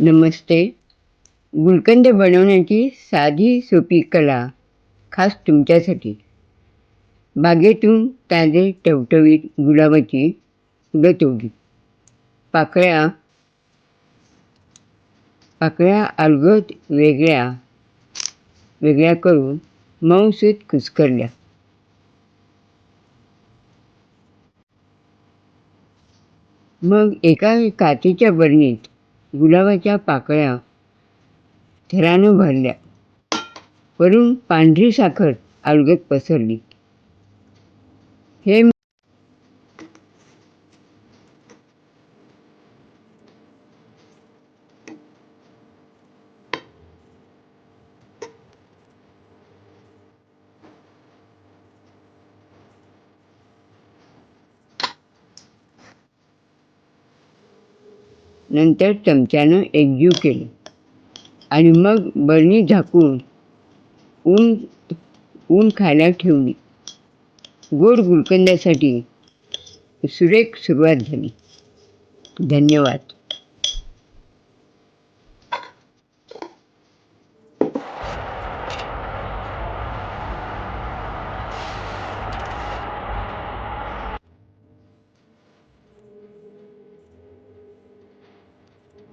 नमस्ते. गुलकंद बनवण्याची साधी सोपी कला खास तुमच्यासाठी. बागेतून ताजे टवटवीत गुलाबाची फुलं तोडली पाकळ्या पाकळ्या अलगद वेगळ्या वेगळ्या करून मऊसूत कुस्करल्या. मग एका काचेच्या बरणीत गुलाबाच्या पाकळ्या थरानं भरल्या. वरून पांढरी साखर अलगद पसरली. हे नंतर चमच्यानं एकजीव केले. आणि मग बरणी झाकून ऊन ऊन खायला ठेवली. गोड गुलकंदासाठी सुरेख सुरुवात झाली. धन्यवाद.